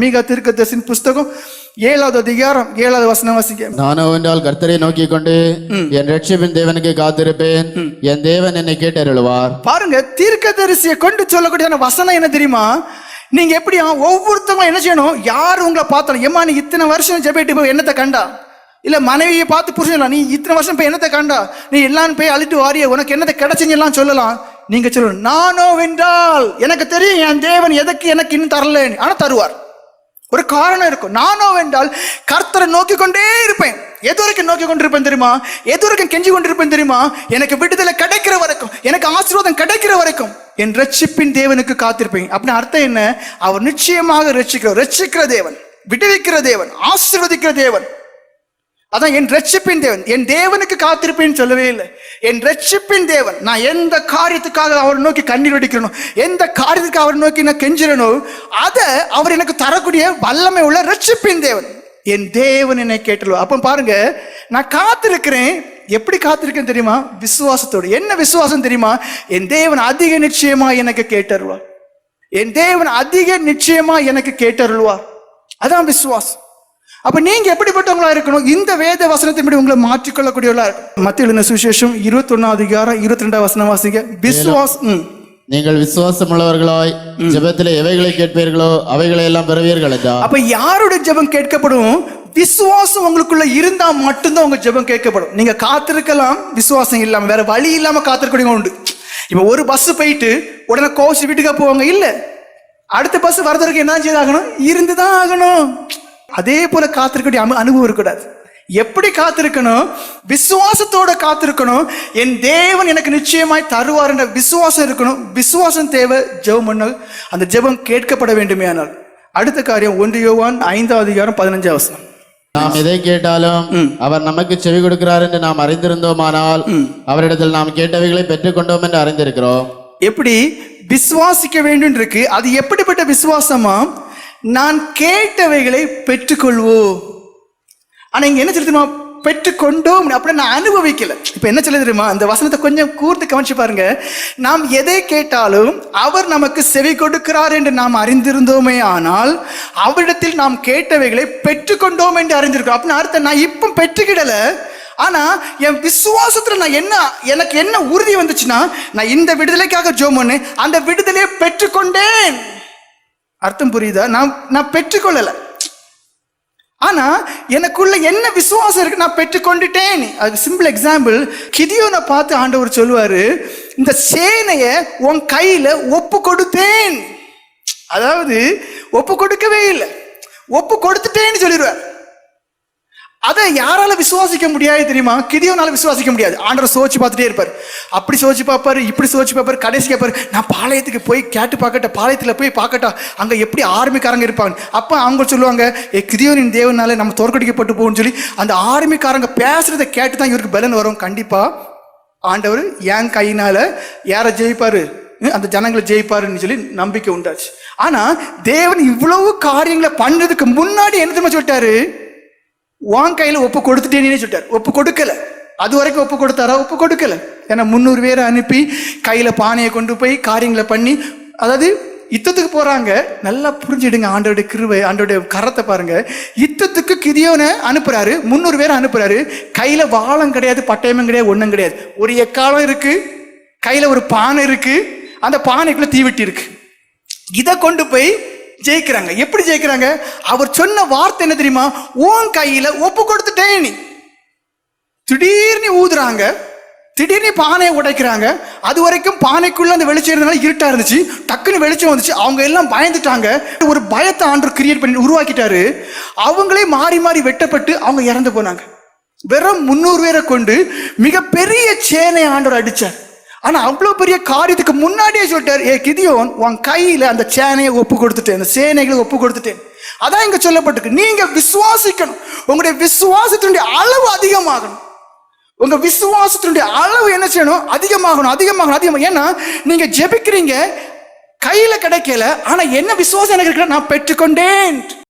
மீகா தீர்க்கதரிசின் புஸ்தகம் ஏழாவது அதிகாரம் ஏழாவது வசனம் வாசிக்க. நானோ என்றால் கர்த்தரை நோக்கி கொண்டு என் ரட்சிப்பின் தேவனுக்கு காத்திருப்பேன். என் தேவன் என்னை கேட்டருளுவார். பாருங்க தீர்க்கதரிசியை கொண்டு சொல்லக்கூடிய வசனம் என்ன தெரியுமா? நீங்க எப்படியா ஒவ்வொருத்தவங்களும் என்ன செய்யணும்? யார் உங்களை பார்த்தாலும் ஏம்மா நீ இத்தனை வருஷம் ஜெபிட்டு போய் என்னத்தை கண்டா? இல்ல மனைவியை பார்த்து புரிஞ்சலாம் நீ இத்தனை வருஷம் போய் என்னத்தை கண்டா? நீ எல்லாம் போய் அழிட்டு வாரிய உனக்கு என்னத்தை கிடைச்சுன்னு எல்லாம் சொல்லலாம். நீங்க சொல்லணும் நானோ வென்றால் எனக்கு தெரியும் என் தேவன் எதற்கு எனக்கு இன்னும் தரலன்னு. ஆனா தருவார். ஒரு காரணம் இருக்கும். நானோ என்றால் கர்த்தரை நோக்கி கொண்டே இருப்பேன். எது வரைக்கும் நோக்கி கொண்டிருப்பேன் தெரியுமா? எது வரைக்கும் கெஞ்சி கொண்டிருப்பேன் தெரியுமா? எனக்கு விடுதலை கிடைக்கிற வரைக்கும் எனக்கு ஆசீர்வாதம் கிடைக்கிற வரைக்கும் என் ரட்சிப்பின் தேவனுக்கு காத்திருப்பேன். அப்படின்னு அர்த்தம் என்ன? அவர் நிச்சயமாக ரட்சிக்கிற ரட்சிக்கிற தேவன் விடுவிக்கிற தேவன் ஆசீர்வதிக்கிற தேவன். அதான் என் ரட்சிப்பின் தேவன். என் தேவனுக்கு காத்திருப்பேன்னு சொல்லவே இல்லை. என் ரட்சிப்பின் தேவன். நான் எந்த காரியத்துக்காக அவரை நோக்கி கண்ணீர் வடிக்கிறனோ எந்த காரியத்துக்கு அவரை நோக்கி நான் கெஞ்சிறனோ அதை அவர் எனக்கு தரக்கூடிய வல்லமை உள்ள ரட்சிப்பின் தேவன். என் தேவன் என்னை கேட்டுருவா அப்போ பாருங்க நான் காத்திருக்கிறேன். எப்படி காத்திருக்கேன் தெரியுமா? விசுவாசத்தோடு. என்ன விசுவாசம் தெரியுமா? என் தேவன் அதிக நிச்சயமா எனக்கு கேட்டருவா என் தேவன் அதிக நிச்சயமா எனக்கு கேட்டருள்வார். அதான் விசுவாசம். அப்ப நீங்க எப்படிப்பட்டவங்களா இருக்கணும்? இந்த வேத வசனத்தின்படி உங்களை மாற்றிக்கொள்ளக்கூடியவர்களா இருக்கணும். மத்திய எழுதின சுவிசேஷம் இருபத்தி ஒன்னாம் அதிகாரம் இருபத்தி ரெண்டாம் வசனம் வாசிங்க. விசுவாஸ். நீங்கள் விசுவாசம் உள்ளவர்களாய் ஜெபத்திலே எவைகளை கேட்பீர்களோ அவைகளை எல்லாம் பெறுவீர்கள் அப்ப யாருடைய ஜெபம் கேட்கப்படும்? விசுவாசம் உங்களுக்குள்ள இருந்தா மட்டும்தான் உங்க ஜெபம் கேட்கப்படும். நீங்க காத்திருக்கலாம் விசுவாசம் இல்லாம. வேற வழி இல்லாம காத்திருக்கக்கூடிய உண்டு. இப்ப ஒரு பஸ் போயிட்டு உடனே கோவிச்சு வீட்டுக்கா போவாங்க? இல்ல. அடுத்த பஸ் வரதற்கு என்ன செய்தாகணும்? இருந்துதான் ஆகணும். அதே போல காத்திருக்கக்கூடிய அனு- அனுபவம் இருக்கக்கூடாது. எப்படி காத்திருக்கணும்? விசுவாசத்தோட காத்திருக்கணும். என் தேவன் எனக்கு நிச்சயமாய் தருவார் என்ற விசுவாசம் இருக்கணும். விசுவாசம் தேவை ஜெபம் பண்ண அந்த ஜெபம் கேட்கப்பட வேண்டுமே ஆனால். அடுத்த காரியம் ஒன்று யோவான் ஐந்தாவது அதிகாரம் பதினஞ்சாவது வசனம். நாம் எதை கேட்டாலும் அவர் நமக்கு செவி கொடுக்கிறார் என்று நாம் அறிந்திருந்தோமானால் அவரிடத்தில் நாம் கேட்டவைகளை பெற்றுக்கொண்டோம் என்று அறிந்திருக்கிறோம். எப்படி? விசுவாசிக்க வேண்டும் இருக்கு. அது எப்படிப்பட்ட விசுவாசமா? நான் கேட்டவைகளை பெற்றுக்கொள்வோம் ஆனா இங்க என்ன சொல்லி தெரியுமா? பெற்றுக்கொண்டோம். அப்படின்னு நான் அனுபவிக்கல. இப்ப என்ன சொல்ல தெரியுமா? அந்த வசனத்தை கொஞ்சம் கூர்த்து கவனிச்சு பாருங்க. நாம் எதை கேட்டாலும் அவர் நமக்கு செவி கொடுக்கிறார் என்று நாம் அறிந்திருந்தோமே ஆனால் அவரிடத்தில் நாம் கேட்டவைகளை பெற்றுக்கொண்டோம் என்று அறிந்திருக்கிறோம். அப்படின்னு அர்த்தம் நான் இப்போ பெற்றுக்கிடல. ஆனா என் விசுவாசத்துல நான் என்ன எனக்கு என்ன உறுதி வந்துச்சுன்னா நான் இந்த விடுதலைக்காக ஜோம் பண்ணேன். அந்த விடுதலையை பெற்றுக்கொண்டேன். அர்த்தம் புரியுதா? நான் நான் பெற்றுக்கொள்ளலை. ஆனா எனக்குள்ள என்ன விசுவாசம் இருக்கு நான் பெற்றுக்கொண்டுட்டேன். அது சிம்பிள் எக்ஸாம்பிள் கிதியோனை பார்த்து ஆண்டவர் சொல்லுவாரு இந்த சேனையை உன் கையில ஒப்பு கொடுத்தேன். அதாவது ஒப்பு கொடுக்கவே இல்லை. ஒப்பு கொடுத்துட்டேன்னு சொல்லிடுவார். அதை யாரால விசுவாசிக்க முடியாது தெரியுமா? கிதியோனால விசுவாசிக்க முடியாது. ஆண்டவர் சோச்சு பார்த்துட்டே இருப்பார். அப்படி சோச்சு பார்ப்பாரு இப்படி சோச்சு பார்ப்பாரு கடைசி கேட்பாரு நான் பாளையத்துக்கு போய் கேட்டு பார்க்கட்டா பாளையத்தில் போய் பார்க்கட்டா அங்கே எப்படி ஆர்மிக்காரங்க இருப்பாங்க? அப்போ அவங்க சொல்லுவாங்க ஏ கிதியோனின் தேவனால நம்ம தோற்கடிக்கப்பட்டு போகும்னு சொல்லி அந்த ஆர்மிக்காரங்க பேசுறதை கேட்டு தான் இவருக்கு பலன் வரும். கண்டிப்பாக ஆண்டவர் என் கையினால யாரை ஜெயிப்பாரு? அந்த ஜனங்களை ஜெயிப்பாருன்னு சொல்லி நம்பிக்கை உண்டாச்சு. ஆனா தேவன் இவ்வளவு காரியங்களை பண்ணுறதுக்கு முன்னாடி என்ன தெரியுமா சொல்லிட்டாரு? உன் கையில் ஒப்பு கொடுத்துட்டேனே சொல்லிட்டார். ஒப்பு கொடுக்கல. அது வரைக்கும் ஒப்பு கொடுத்தாரா? ஒப்பு கொடுக்கல. ஏன்னா முந்நூறு பேரை அனுப்பி கையில் பானையை கொண்டு போய் காரியங்களை பண்ணி அதாவது யுத்தத்துக்கு போகிறாங்க நல்லா புரிஞ்சிடுங்க ஆண்டோடைய கிருவை ஆண்டோடைய கரத்தை பாருங்க. யுத்தத்துக்கு கிதியோனை அனுப்புறாரு. முந்நூறு பேரை அனுப்புறாரு. கையில் வாழம் கிடையாது பட்டயமும் கிடையாது ஒன்றும் கிடையாது. ஒரு எக்காலம் இருக்கு. கையில் ஒரு பானை இருக்கு. அந்த பானைக்குள்ளே தீவெட்டி இருக்கு. இதை கொண்டு போய் ஜெயிக்கிறாங்க. எப்படி ஜெயிக்கிறாங்க? அவர் சொன்ன வார்த்தை என்ன தெரியுமா? உன் கையில ஒப்பு கொடுத்துட்டேன் நீ. திடீர்னு ஊதுறாங்க. திடீர்னு பானையை உடைக்கிறாங்க. அது வரைக்கும் பானைக்குள்ள அந்த வெளிச்சம் இருந்தனால இருட்டா இருந்துச்சு. டக்குன்னு வெளிச்சம் வந்துச்சு. அவங்க எல்லாம் பயந்துட்டாங்க. ஒரு பயத்தை ஆண்டு கிரியேட் பண்ணி உருவாக்கிட்டாரு. அவங்களே மாறி மாறி வெட்டப்பட்டு அவங்க இறந்து போனாங்க. வெறும் முன்னூறு பேரை கொண்டு மிகப்பெரிய சேனை ஆண்டவர் அடிச்சார். ஆனால் அவ்வளோ பெரிய காரியத்துக்கு முன்னாடியே சொல்லிட்டார் ஏ கிதியோன் உன் கையில் அந்த சேனையை ஒப்பு கொடுத்துட்டேன் அந்த சேனைகளை ஒப்பு கொடுத்துட்டேன். அதான் இங்கே சொல்லப்பட்டிருக்கு. நீங்கள் விசுவாசிக்கணும். உங்களுடைய விசுவாசத்தினுடைய அளவு அதிகமாகணும். உங்கள் விசுவாசத்தினுடைய அளவு என்ன செய்யணும்? அதிகமாகணும் அதிகமாகணும் அதிகமாக ஏன்னா நீங்கள் ஜெபிக்கிறீங்க கையில் கிடைக்கல ஆனால் என்ன விசுவாசம் எனக்கு இருக்குன்னா நான் பெற்றுக்கொண்டேன்.